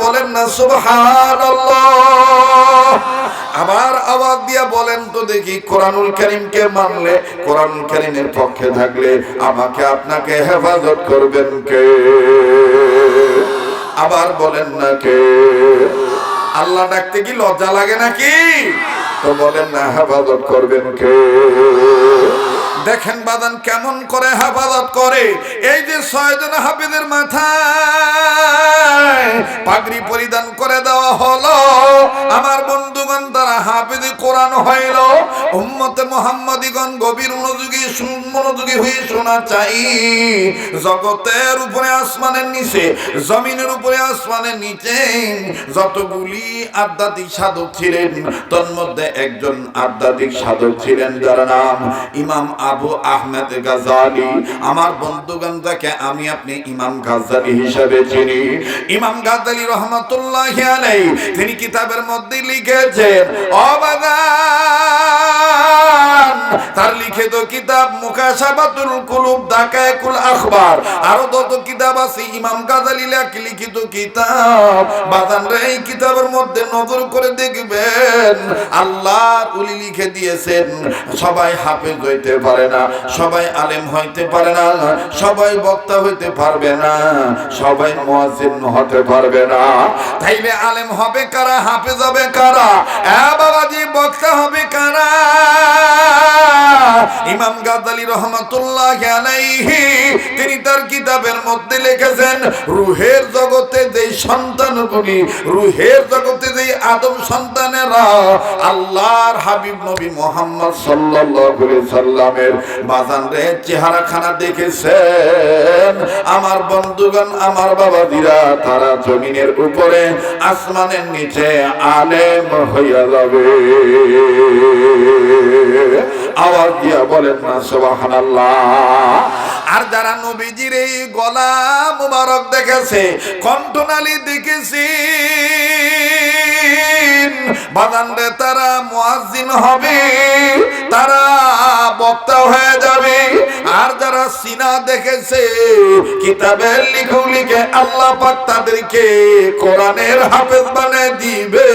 বলেন না সুবহান আবার আওয়াজ দিয়া বলেন তো দেখি কোরআনুল করিমকে মানলে কোরআনুল করিমের পক্ষে থাকলে আমাকে আপনাকে হেফাজত করবেন কে? আবার বলেন না কে? আল্লাহ ডাকতে কি লজ্জা লাগে নাকি? তো বলেন না, হেফাজত করবেন কে? দেখেন বাদান কেমন করে হেফাজত করে। এই যে ছয়জন হাফিজের মাথায় পাগড়ি পরিধান করে দেওয়া হলো। আমার বন্ধুগণ, তারা হাফিজ কোরআন হইল। উম্মতে মোহাম্মদীগণ গভীর মনোযোগী মনোযোগী হয়ে শোনা চাই। জগতের উপরে, আসমানের নিচে, জমিনের উপরে, আসমানের নিচে, যতগুলি আধ্যাত্মিক সাধক ছিলেন, তন্মধ্যে একজন আধ্যাত্মিক সাধক ছিলেন যার নাম ইমাম আবু আহমেদ গাজালি আমার বন্ধুগণ তাকে আমি আপনি ইমাম গাজালি হিসাবে চিনি। ইমাম গাজালি রহমতুল্লাহ আলাই তিনি কিতাবের মধ্যে লিখেছেন অবাদান তার লিখিত কিতাব মুকাশাবাতুল কুলুব, দাকায়কুল আখবার। আরও যত কিতাব আছে, ইমাম গাজালি লেখ- লিখিত কিতাব। বাদান রে, এই কিতাবের মধ্যে নজর করে দেখবেন আল্লাহ উলি লিখে দিয়েছেন। সবাই হাফেজ হইতে পারে না, সবাই আলেম হইতে পারে না, সবাই বক্তা হইতে পারবে না, সবাই মুয়াজ্জিন হতে পারবে না। তাইলে আলেম হবে কারা, হাফেজ হবে কারা? এ বাবাজি, বক্তা হবে কারা? ইমাম গাদালি রহমাতুল্লাহ আলাইহি, তিনি তার কিতাবের মধ্যে লিখেছেন, রুহের জগতে যেই রুহের জগতে যেই আদম সন্তানেরা, আল্লাহর হাবিব নবী মোহাম্মদ সাল্লাল্লাহু আলাইহি সাল্লামের দেখেছেন। আমার বন্ধুগণ, আমার তারা জমিনের উপরে, আসমানের নিচে আলেম হইয়া যাবে। আওয়াজ দিয়া বলেন না আর যারা নবীজির এই গলা মুবারক দেখেছে, কণ্ঠনালী দেখেছি বাদানরে তারা মুয়াজ্জিন হবে, তারা বক্তা হয়ে যাবে। আর যারা সিনা দেখেছে কিতাবের লিখু লিখে আল্লাহ পাক তাদেরকে কোরআনের হাফেজ বানিয়ে দিবে।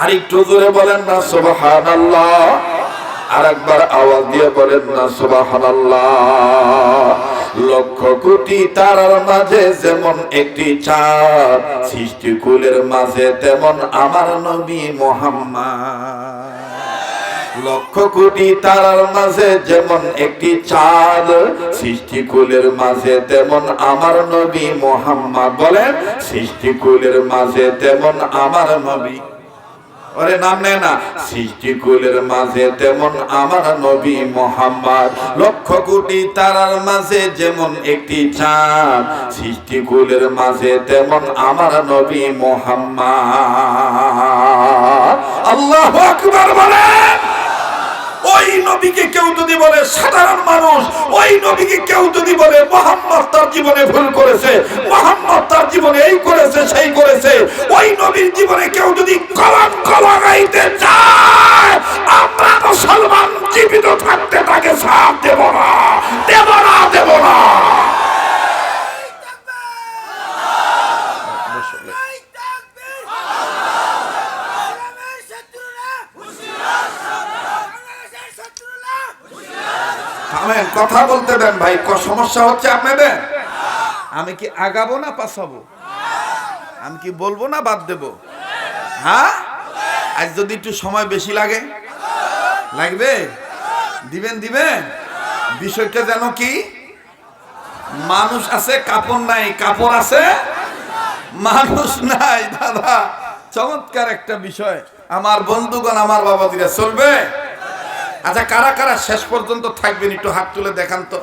আর একটু জোরে বলেন না, সুবহানাল্লাহ। আর একবার আওয়াজ দিয়ে বলেন না, সুবহানাল্লাহ। লক্ষ কোটি তারার মাঝে যেমন একটি চাঁদ, সৃষ্টিকুলের মাঝে তেমন আমার নবী মোহাম্মদ। লক্ষ কোটি তারার মাঝে যেমন একটি চাঁদ, সৃষ্টিকুলের মাঝে তেমন আমার নবী মোহাম্মদ। বলেন, সৃষ্টিকুলের মাঝে তেমন আমার নবী ওরে নাম নেয় না। সৃষ্টিকুলের মাঝে তেমন আমার নবী মোহাম্মদ। লক্ষ কোটি তারার মাঝে যেমন একটি চাঁদ, সৃষ্টিকুলের মাঝে তেমন আমার নবী মোহাম্মদ। আল্লাহ আকবার বলেন। ওই নবীকে কেউ যদি বলে সাধারণ মানুষ, ওই নবীকে কেউ যদি বলে মোহাম্মদ তার জীবনে ভুল করেছে, মোহাম্মদ তার জীবনে এই করেছে, সেই করেছে, ওই নবীর জীবনে কেউ যদি কলম কলাগাইতে চায়, আমরা মুসলমান জীবিত থাকতে তাকে সাথ দেব না দেব না থামেন কথা বলতে দেন ভাই ক- সমস্যা হচ্ছে আপনাদের? আমি কি আগাবো না পাছাবো? আমি কি বলব না বাদ দেব? হ্যাঁ? আজ যদি একটু সময় বেশি লাগে। লাগবে? দিবেন দিবেন? বিষয়টা যেন কি? মানুষ আছে, কাপড় নাই। কাপড় আছে? মানুষ নাই, দাদা। চমৎকার একটা বিষয়। আমার বন্ধুগণ, আমার বাবা দিরা চলবে? আচ্ছা কারা কারা শেষ পর্যন্ত থাকবেন? একটু হাত তুলে দেখান তো।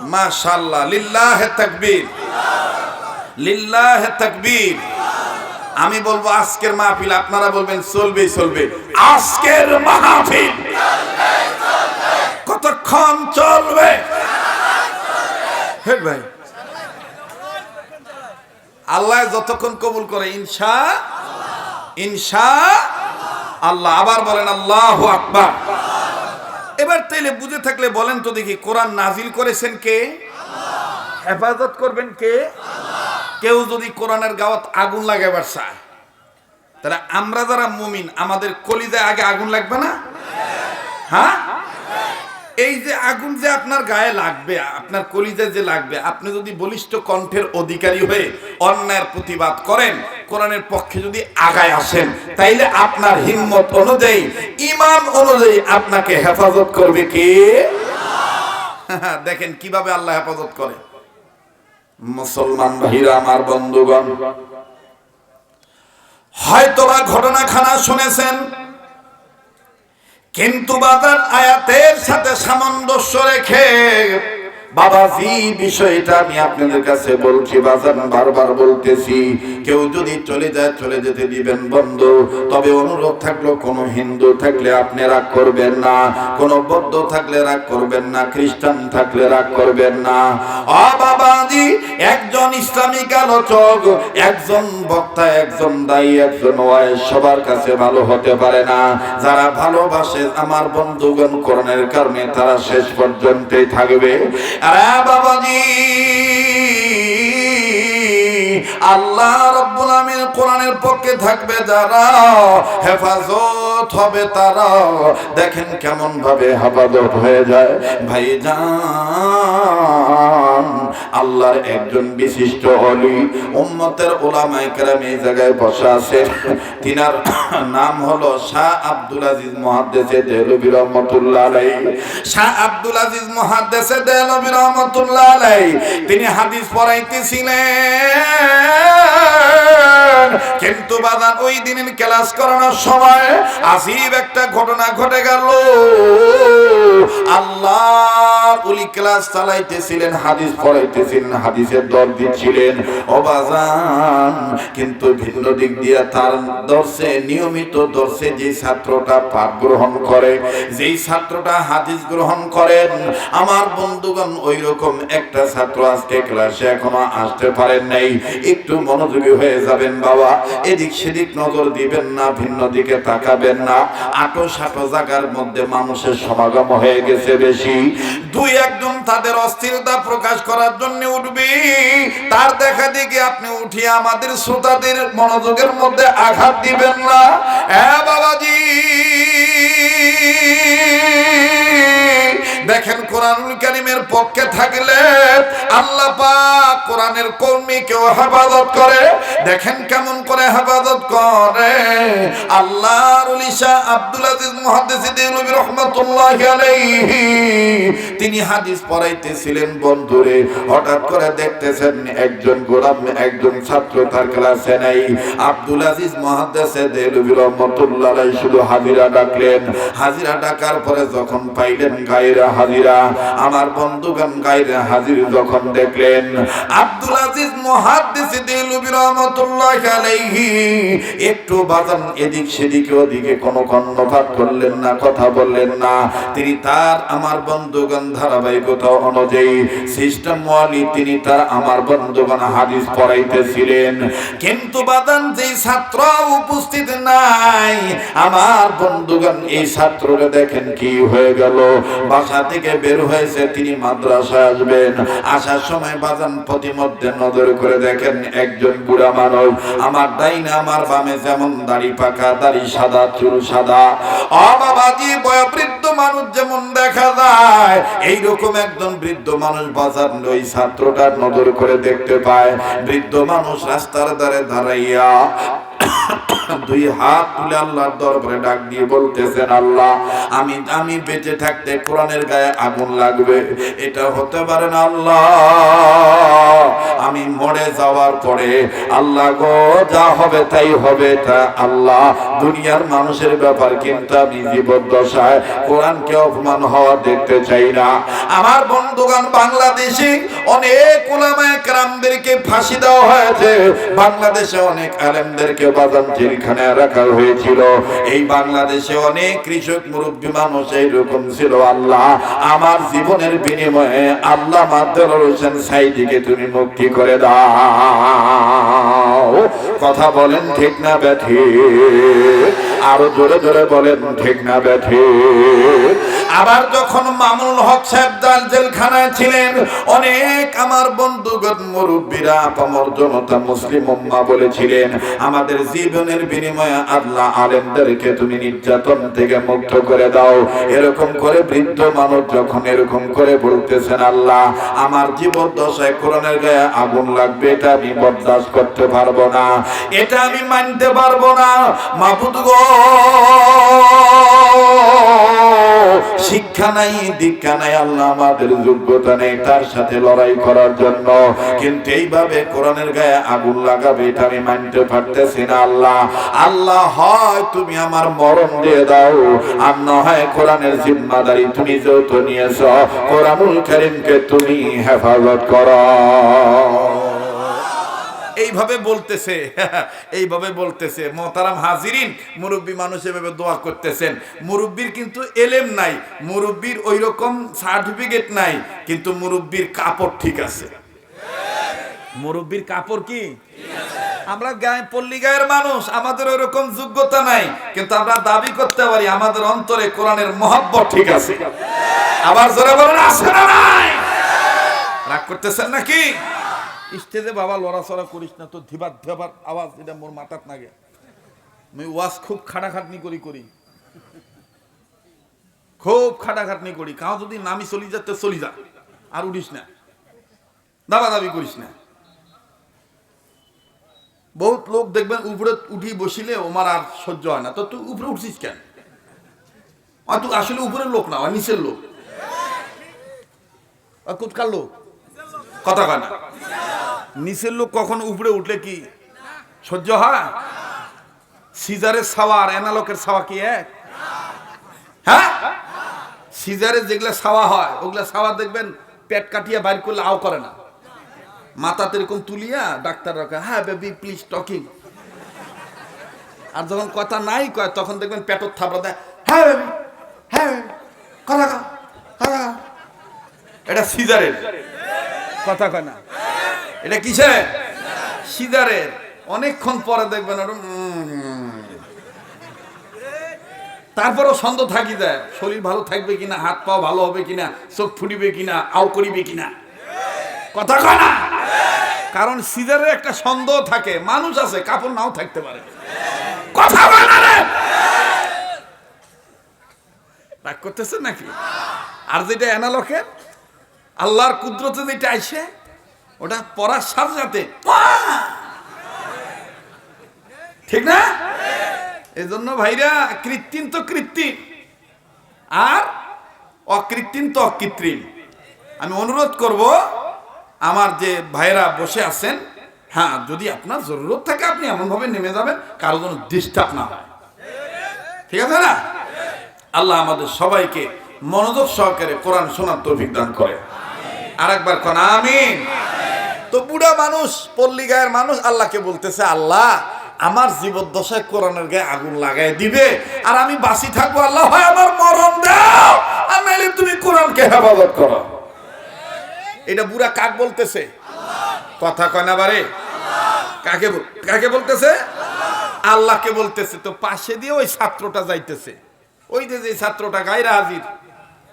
মাশাল্লাহ লিল্লাহ তাকবীর। লিল্লাহ তাকবীর। আমি বলব আজকের মাহফিল, আপনারা বলবেন চলবে চলবে। আজকের মাহফিল। কতক্ষণ চলবে? হে ভাই। আল্লাহ যতক্ষণ কবুল করে, ইনশা ইনশা আল্লাহ আবার বলেন আল্লাহ আকবার। এবার তাইলে বুঝে থাকলে বলেন তো দেখি, কোরআন নাজিল করেছেন কে? হেফাজত করবেন কে? কেউ যদি কোরআনের গাওয়াত আগুন লাগাবার চায়। তাহলে আমরা যারা মুমিন, আমাদের কলিজায় আগে আগুন লাগবে না? হ্যাঁ? এই যে আগুন যে আপনার গায়ে লাগবে, আপনার কলিজায় যে লাগবে, আপনি যদি বলিষ্ঠ কণ্ঠের অধিকারী হয়ে অন্যায়ের প্রতিবাদ করেন, কোরআনের পক্ষে যদি আগায় আসেন, তাইলে আপনার হিম্মত অনুযায়ী ইমান অনুযায়ী আপনাকে হেফাজত করবে কে? দেখেন কীভাবে আল্লাহ হেফাজত করে। মুসলমান ভাইরা, আমার বন্ধুগণ, হয়তোবা ঘটনা খানা শুনেছেন কিন্তু বাজার আয়াতের সাথে সামঞ্জস্য রেখে বাবাজি, বিষয়টা আমি আপনাদের কাছে বলছি বাজার বারবার বলতেছি, কেউ যদি চলে যায়, চলে যেতে দিবেন বন্ধু। তবে অনুরোধ থাকল, কোন হিন্দু থাকলে আপনি রাগ করবেন না, কোন বৌদ্ধ থাকলে রাগ করবেন না, খ্রিস্টান থাকলে রাগ করবেন না। অ বাবাজি, একজন ইসলামিক আলোচক, একজন বক্তা, একজন দায়ী, একজন ওয়াইজ, সবার কাছে ভালো হতে পারে না। যারা ভালোবাসে, আমার বন্ধুগণ কোরআনের কারণে তারা শেষ পর্যন্তই থাকবে। আরে বাবাজি, আল্লাহ রব্বুল আমিন কোরআনের পক্ষে থাকবে যারা হেফাজত হবে তারা। দেখেন কেমন ভাবে হেফাজত হয়ে যায়। ভাই আল্লাহর একজন বিশিষ্ট অলি উম্মতের ওলামায়ে কেরাম এই জায়গায় বসা আছে। তিনার নাম হলো শাহ আব্দুল আজিজ মুহাদ্দিসে দেহলভী রহমাতুল্লাহ আলাইহি। শাহ আব্দুল আজিজ মুহাদ্দিসে দেহলভী রহমাতুল্লাহ আলাইহি। তিনি হাদিস পড়াইতেছিলেন। কিন্তু বাদান ওই দিনের ক্লাস করানোর সময় আসিব একটা ঘটনা ঘটে গেল। আল্লাহ উলি ক্লাস চালাইতেছিলেন, হাদিস পড়াইতেছিলেন, হাদিসের দর দিচ্ছিলেন। অবাজান কিন্তু ভিন্ন দিক দিয়ে তার দর্শে, নিয়মিত দর্শে যে ছাত্রটা পাঠ গ্রহণ করে, যেই ছাত্রটা হাদিস গ্রহণ করেন, আমার বন্ধুগণ ওই রকম একটা ছাত্র আজকে ক্লাসে এখনও আসতে পারেন নাই। একটু মনোযোগী হয়ে যাবেন বাবা, এদিক সেদিক নজর দিবেন না, ভিন্ন দিকে তাকাবেন না। আটো সাটো জায়গার মধ্যে মানুষের সমাগম হয়ে গেছে বেশি। দুই একজন তাদের অস্থিরতা প্রকাশ করার জন্য উঠবি। তার দেখা দেখি আপনি উঠিয়ে আমাদের শ্রোতাদের মনোযোগের মধ্যে আঘাত দিবেন না। হ্যাঁ বাবাজি! দেখেন কোরআনুল কারিমের পক্ষে থাকলে আল্লাহ পাক কোরআনের কর্মীকেও হেফাজত করে। দেখেন কেমন করে হেফাজত করে। আল্লাহর উলিশা আব্দুল আজিজ মুহাদ্দিস দেহলভী রহমাতুল্লাহি আলাইহি, তিনি হাদিস পড়াইতেছিলেন, বন্ধুরে, হঠাৎ করে দেখতেছেন একজন গোলাম, একজন ছাত্র তার ক্লাসে নাই। আব্দুল আজিজ মুহাদ্দিস দেহলভী রহমাতুল্লাহ আলাইহি শুধু হাজিরা ডাকলেন। হাজিরা ডাকার পরে যখন পাইলেন গায়রা হাজিরা আমার বন্ধুগণ গায়রা হাজির যখন দেখলেন, আব্দুল আজিজ মুহাদ্দিস দেহলভী রহমাতুল্লাহ আলাইহি, একটু বাজান এদিক সেদিকে ওদিকে কোনো কর্ণপাত করলেন না, কথা বললেন না। তিনি তার আমার বন্ধুগণ ধারাবাহিকতা অনুযায়ী সিস্টেম ওয়ালি তিনি তার আমার বন্ধুগণ হাদিস পড়াইতেছিলেন। কিন্তু বাদান যেই ছাত্র উপস্থিত নাই, আমার বন্ধুগণ এই ছাত্রকে দেখেন কি হয়ে গেল। বাসা থেকে বের হয়েছে, তিনি মাদ্রাসায় আসবেন। আসার সময় বাজান প্রতিমধ্যে নজর করে দেখেন একজন বুড়া মানব আমার ডাইনে, আমার বামে যেমন দাড়ি পাকা, দাড়ি সাদা, চুল সাদা। অবাবাজি বয়োবৃদ্ধ মানুষ যেমন দেখা যায়, এইরকম একজন বৃদ্ধ মানুষ বাজার ওই ছাত্রটার নজর করে দেখতে পায়। বৃদ্ধ মানুষ রাস্তার ধারে দাঁড়াইয়া দুই হাত তুলে আল্লাহর দরবারে ডাক দিয়ে বলতেছেন, আল্লাহ, আমি আমি বেঁচে থাকতে কোরআনের গায়ে আগুন লাগবে। এটা হতে পারে না, আল্লাহ। আমি মরে যাওয়ার পরে আল্লাহ গো, যা হবে তাই হবে। তা আল্লাহ, দুনিয়ার মানুষের ব্যাপার কিন্তু আমি জীবদ্দশায় কোরআনকে অপমান হওয়া দেখতে চাই না। আমার বন্ধুগণ, বাংলাদেশে অনেক ওলামায়ে কেরামদেরকে ফাঁসি দেওয়া হয়েছে। বাংলাদেশে অনেক আলেমদেরকে বাদাম জেলখানে রাখা হয়েছিল। এই বাংলাদেশে অনেক কৃষক, মুরব্বী মানুষ এইরকম ছিল আল্লাহ। আমার জীবনের বিনিময়ে আল্লাহ মাদ্দার হোসেন সাইদিকে তুমি মুক্তি করে দাও। কথা বলেন ঠিক না ব্যাঠি আরও জোরে জোরে বলেন, ঠিক না ব্যাঠি আবার যখন মামুনুল হক সাহেব জাল জেলখানায় ছিলেন, অনেক আমার বন্ধুগণ মুরব্বীরা আপামর জনতা, মুসলিম উম্মা বলেছিলেন, আমাদের জীবনের বিনিময়ে আল্লাহ আলেমদেরকে তুমি নির্যাতন থেকে মুক্ত করে দাও। এরকম করে বৃদ্ধ মানুষ যখন এরকম করে বলতেছেন, আল্লাহ, আমার জীবন দশায় কোরআনের গায়ে আগুন লাগবে, এটা আমি বরদাস্ত করতে পারব না, এটা আমি মানতে পারব না। মাহবুদ গো শিক্ষা নাই, দীক্ষা নাই, আল্লাহ আমাদের যোগ্যতা নেই তার সাথে লড়াই করার জন্য। কিন্তু এইভাবে কোরআনের গায়ে আগুন লাগাবে, এটা আমি মানতে পারতেছি না, আল্লাহ। আল্লাহ, হয় তুমি আমার মরণ দিয়ে দাও, আর না হয় কোরআনের জিম্মাদারি তুমি যেহেতু নিয়েছ। কোরআনুল করিমকে তুমি হেফাজত করো। এইভাবে বলতেছে এইভাবে বলতেছে। মোতারাম হাজিরিন, মুরব্বী মানুষ এভাবে দোয়া করতেছেন। মুরব্বীর কিন্তু এলেম নাই, মুরব্বীর ওই রকম সার্টিফিকেট নাই, কিন্তু মুরব্বীর কাপড় ঠিক আছে। মুরব্বীর কাপড় কি? আমরা গায়ে পল্লী গায়ের মানুষ, আমাদের ওইরকম যোগ্যতা নাই, কিন্তু আমরা দাবি করতে পারি আমাদের অন্তরে কোরআনের মহব্বত ঠিক আছে। আবার জোরে বলেন, আছে না নাই? রাগ করতেছেন নাকি? স্টেজে বাবা লড়াচড়া করিস না তো ধিবার ধিবার আওয়াজ এটা মোর মাথাত নাগে। আমি ওয়াজ খুব খাটাখাটনি করি করি। খুব খাটাখাটনি করি। কাউ যদি নামি চলি যাতে চলি যা, আর উঠিস না। দাবা দাবি করিস না। বহুত লোক দেখবেন উপরে উঠি বসিলে ওমার আর সহ্য হয় না। তো তুই উপরে উঠছিস কেন? আর তুই আসলে উপরের লোক না নিচের লোক। আর কুটকার লোক? কথা কয় না। নিচের লোক কখন উপরে উঠলে কি? সহ্য হয়? সিজারের ছাওয়া আর এনালোকের ছাওয়া কি এক? হ্যাঁ? সিজারে যেগুলা সাওয়া হয়, ওগুলা সাওয়া দেখবেন পেট কাটিয়া বাইর করলে আও করে না। মাথাতে এরকম তুলিয়া ডাক্তার রাখে হ্যাঁ বেবি প্লিজ টকিং আর যখন কথা নাই কয়, তখন দেখবেন পেটর থাপড়া দেয় হ্যাঁ বেবি হ্যাঁ কথা কথা এটা সিজারের। কথা কয় না। এটা কিসে সিজারের অনেকক্ষণ পরে দেখবেন। তারপরও সন্দেহ থাকি যায় শরীর ভালো থাকবে কিনা, হাত পাও ভালো হবে কিনা, চোখ ফুটিবে কিনা আও করিবে কিনা? কথা কয় কারণ সিজারের একটা সন্দেহ থাকে, মানুষ আছে, কাপড় নাও থাকতে পারে। কথা রে? রাগ করতেছেন নাকি? আর যেটা অ্যানালকের আল্লাহর কুদরতে যেটা আইসে ওটা পড়ার সাথে সাথে ঠিক না? এই জন্য ভাইরা, কৃত্রিম তো কৃত্রিম, আর অকৃত্রিম তো অকৃত্রিম। আমি অনুরোধ করব, আমার যে ভাইরা বসে আছেন হ্যাঁ যদি আপনার জরুরত থাকে, আপনি এমনভাবে নেমে যাবেন, কারও যেন ডিস্টার্ব না হয়। ঠিক আছে না? আল্লাহ আমাদের সবাইকে মনোযোগ সহকারে কোরআন শোনার তৌফিক দান করে। আর একবার কোন, আমিন। তো বুড়া মানুষ, পল্লী গায়ের মানুষ, আল্লাহকে বলতেছে, আল্লাহ, আমার জীবদ্দশায় কোরআনের গায়ে আগুন লাগাই দিবে। আর আমি বাসি থাকব, আল্লাহ হয় আমার মরণ দাও। আর নাইলে তুমি কোরআনকে হেফাজত করো। এটা বুড়া কাক বলতেছে? কথা কয় না বারে? কাকে কাকে বলতেছে? আল্লাহকে বলতেছে। তো পাশে দিয়ে ওই ছাত্রটা যাইতেছে। ওই যে যে ছাত্রটা গায়রা হাজির,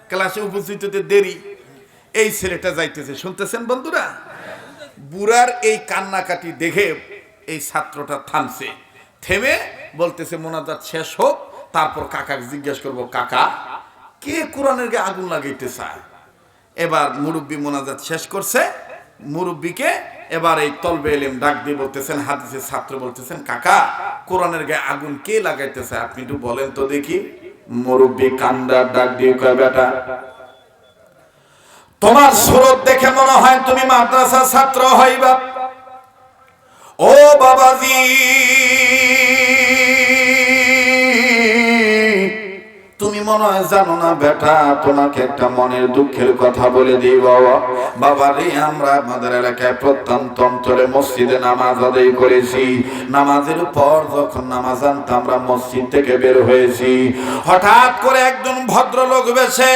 ক্লাসে উপস্থিত হতে দেরি, এই ছেলেটা যাইতেছে। শুনতেছেন বন্ধুরা? বুড়ার এই কান্নাকাটি দেখে এই ছাত্রটা থামছে। থেমে বলতেছে, মোনাজাত শেষ হোক, তারপর কাকাকে জিজ্ঞেস করব, কাকা, কে কোরআনের গায়ে আগুন লাগাইতে চায়? এবার মুরব্বী মোনাজাত শেষ করছে। মুরব্বীকে এবার এই তলবে এলেম ডাক দিয়ে বলতেছেন, হাদিসের ছাত্র বলতেছেন, কাকা, কোরআনের গায়ে আগুন কে লাগাইতেছে আপনি একটু বলেন তো দেখি। মুরব্বী কান্দার ডাক দিয়ে কয়, বেটা তোমার সুরত দেখে মনে হয় তুমি মাদ্রাসা ছাত্র হইবা। ও বাবাজি, তুমি মনে হয় জানো না বেটা, তোমাকে একটা মনের দুঃখের কথা বলে দিই বাবা। বাবা রে, আমরা আমাদের এলাকায় প্রত্যন্ত অঞ্চলে মসজিদে নামাজ আদায় করেছি। নামাজের পর যখন নামাজ আনতে আমরা মসজিদ থেকে বের হয়েছি, হঠাৎ করে একজন ভদ্রলোক বেছে